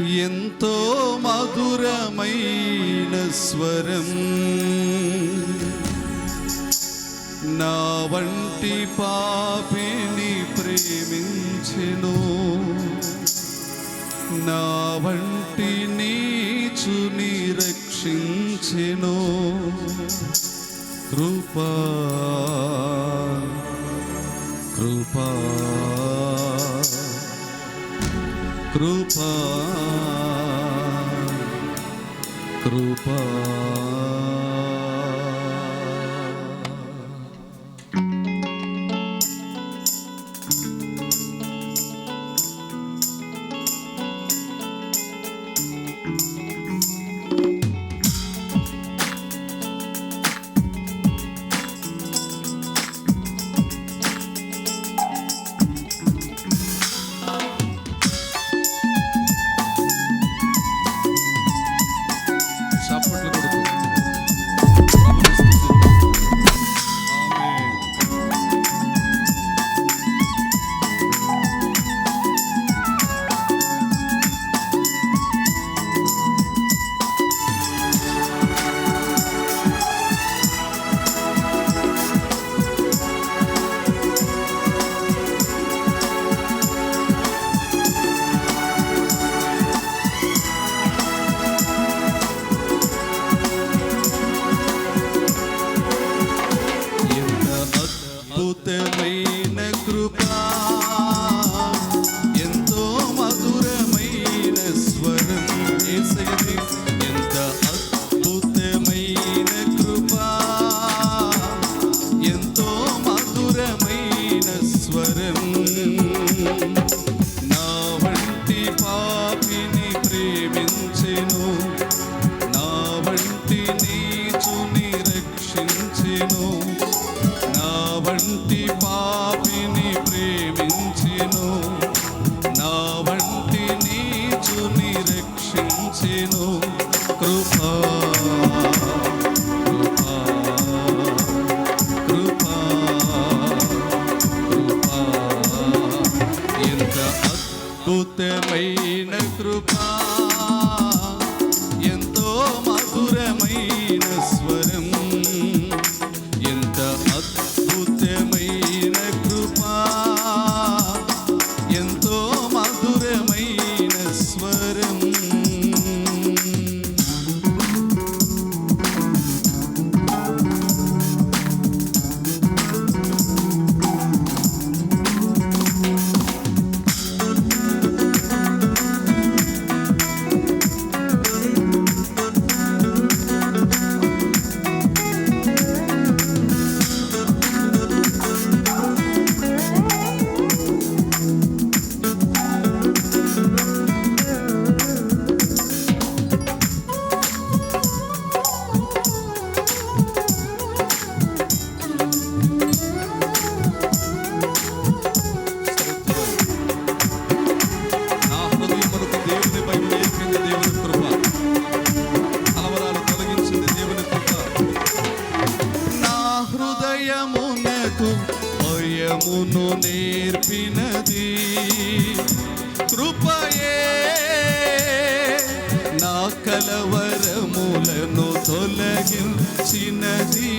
ఎంతో మధురమైన స్వరం. నా వంటి పాపిని ప్రేమించెను. నా వంటి నీచుని రక్షించెను. కృపా కృపా. కృపా కృపా. అద్భుతమైన కృప ఎంతో మధురమైన உலகில் சினதீ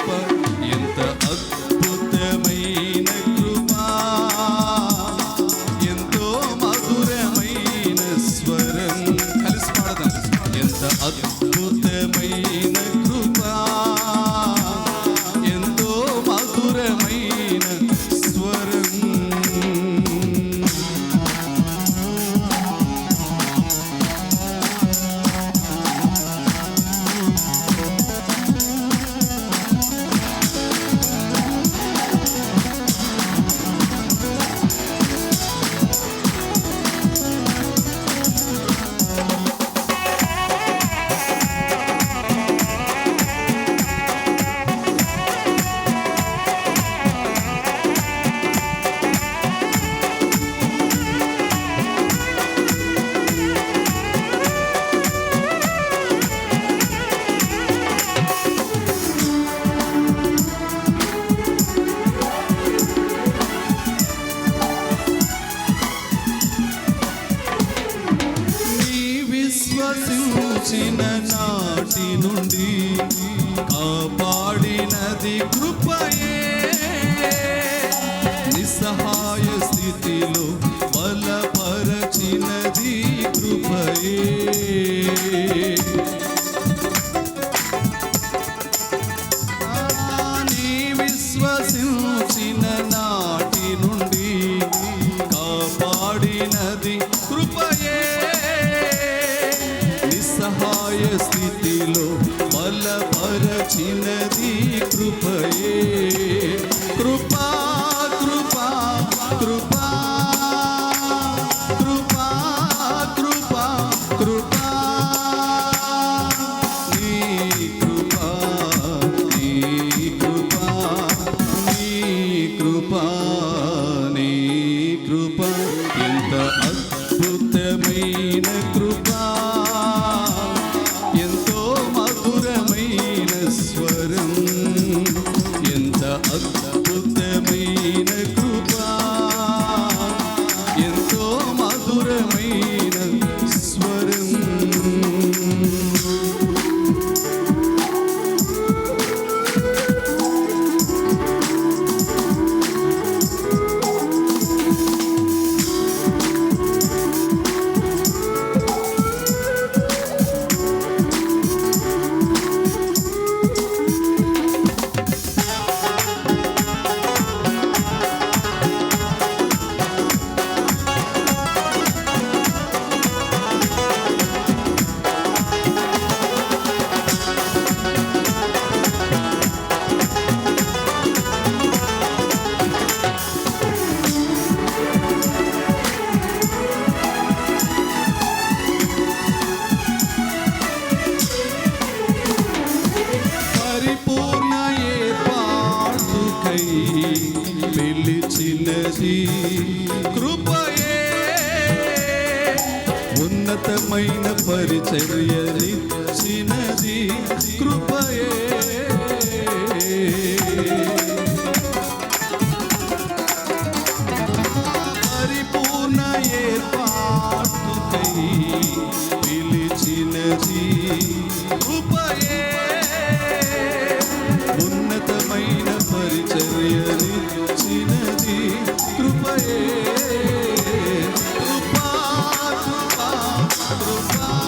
Europa. నిలిచిన నాటి నుండి అద్భుతమైన కృపా. చేసి కృపయే ఉన్నతమైన పరిచర్యలిచ్చినది కృపయే. పరిపూర్ణ ఏర్పాటుకై పిలిచినది Yeah.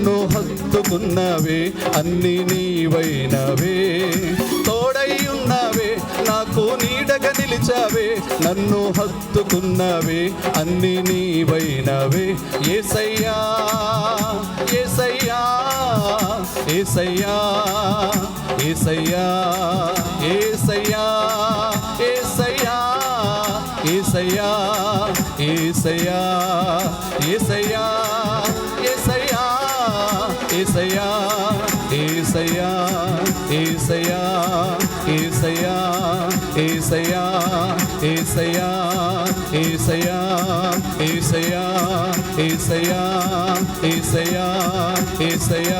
ఎన్నో హత్తుకున్నవే అన్ని నీవైనవే. తోడై ఉన్నవే నాకు నీడగా నిలిచావే నన్ను హత్తుకున్నవే అన్ని నీవైనవే. ఏసయ్యా ఏసయ్యా ఏసయ్యా ఏసయ్యా. ஏசையா ஏசையா ஏசையா ஏசையா ஏசையா ஏசையா ஏசையா